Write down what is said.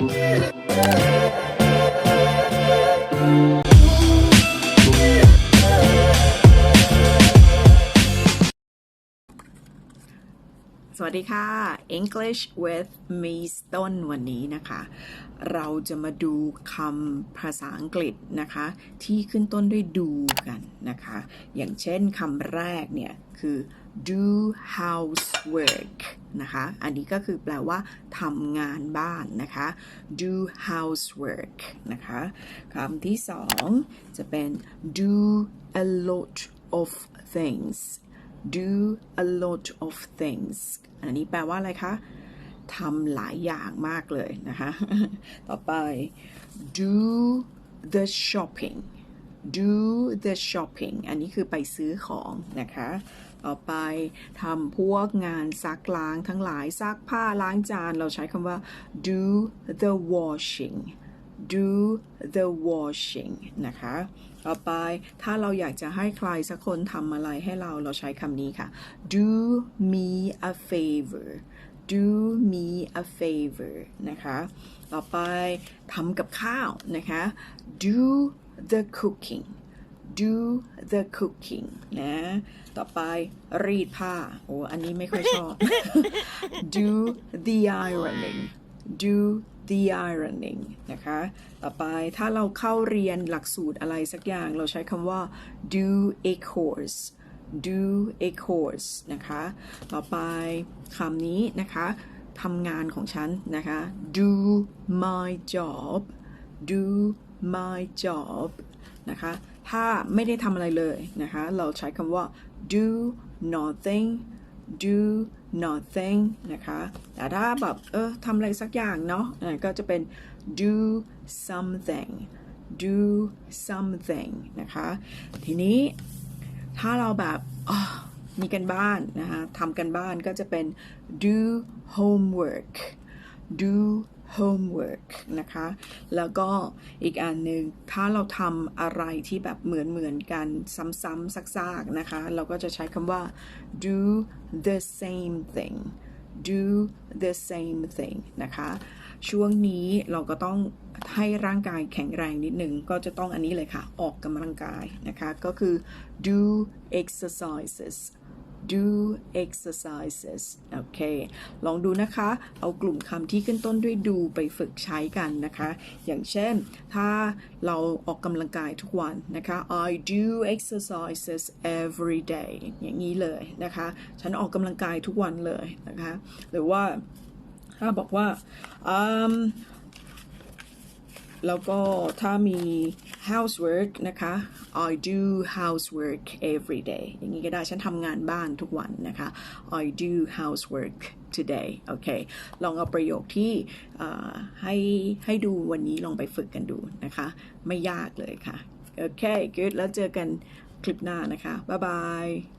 Yeah. สวัสดีค่ะ English with Miss ต้นวันนี้นะคะ เราจะมาดูคำภาษาอังกฤษนะคะ ที่ขึ้นต้นด้วย do กันนะคะ อย่างเช่นคำแรกเนี่ย คือ do housework นะคะ อันนี้ก็คือแปลว่าทำงานบ้านนะคะ do housework นะคะคำที่สองจะเป็น do a lot of things do a lot of things อันนี้แปลว่าอะไรคะทำหลายอย่างมากเลยนะคะ ต่อไป do the shopping do the shopping อันนี้คือไปซื้อของนะคะ ต่อไปทำพวกงานซักล้างทั้งหลายซักผ้าล้างจาน เราใช้คำว่า do the washing do the washing นะคะ ต่อไปถ้าเราอยากจะให้ใครสักคนทำอะไรให้เราเราใช้คำนี้ค่ะ do me a favor do me a favor นะคะ ต่อไปทำกับข้าวนะคะ do the cooking do the cooking นะ ต่อไปรีดผ้า โอ้ อันนี้ไม่ค่อยชอบ do the ironing do the ironing นะคะ ต่อไปถ้าเราเข้าเรียนหลักสูตรอะไรสักอย่างเราใช้คำว่า do a course do a course นะคะ ต่อไปคำนี้นะคะทำงานของฉันนะคะ do my job do my job นะคะ ถ้าไม่ได้ทำอะไรเลยนะคะ เราใช้คำว่า do nothing do nothing นะคะ แต่ถ้าแบบเออทำอะไรสักอย่างเนาะก็จะเป็น do something do something นะคะ ทีนี้ถ้าเราแบบมีกันบ้านนะคะทำกันบ้านก็จะเป็น do homework do homework นะคะ แล้วก็อีกอันหนึ่งถ้าเราทำอะไรที่แบบเหมือนเหมือนๆกันซ้ำๆซักๆนะคะ เราก็จะใช้คำว่า do the same thing do the same thing นะคะ ช่วงนี้เราก็ต้องให้ร่างกายแข็งแรงนิดนึงก็จะต้องอันนี้เลยค่ะ ออกกำลังกายนะคะ ก็คือ do exercises do exercises เค ลองดูนะคะ เอากลุ่มคำที่ขึ้นต้นด้วยดูไปฝึกใช้กันนะคะ อย่างเช่น ถ้าเราออกกำลังกายทุกวันนะคะ I do exercises every day อย่างนี้เลยนะคะ ฉันออกกำลังกายทุกวันเลยนะคะ หรือว่าถ้าบอกว่าแล้วก็ถ้ามี housework นะคะ I do housework every day อย่างนี้ก็ได้ฉันทำงานบ้านทุกวันนะคะ I do housework today โอเค ลองเอาประโยคที่ให้ให้ดูวันนี้ลองไปฝึกกันดูนะคะ ไม่ยากเลยค่ะ โอเค good แล้วเจอกันคลิปหน้านะคะ บ๊ายบาย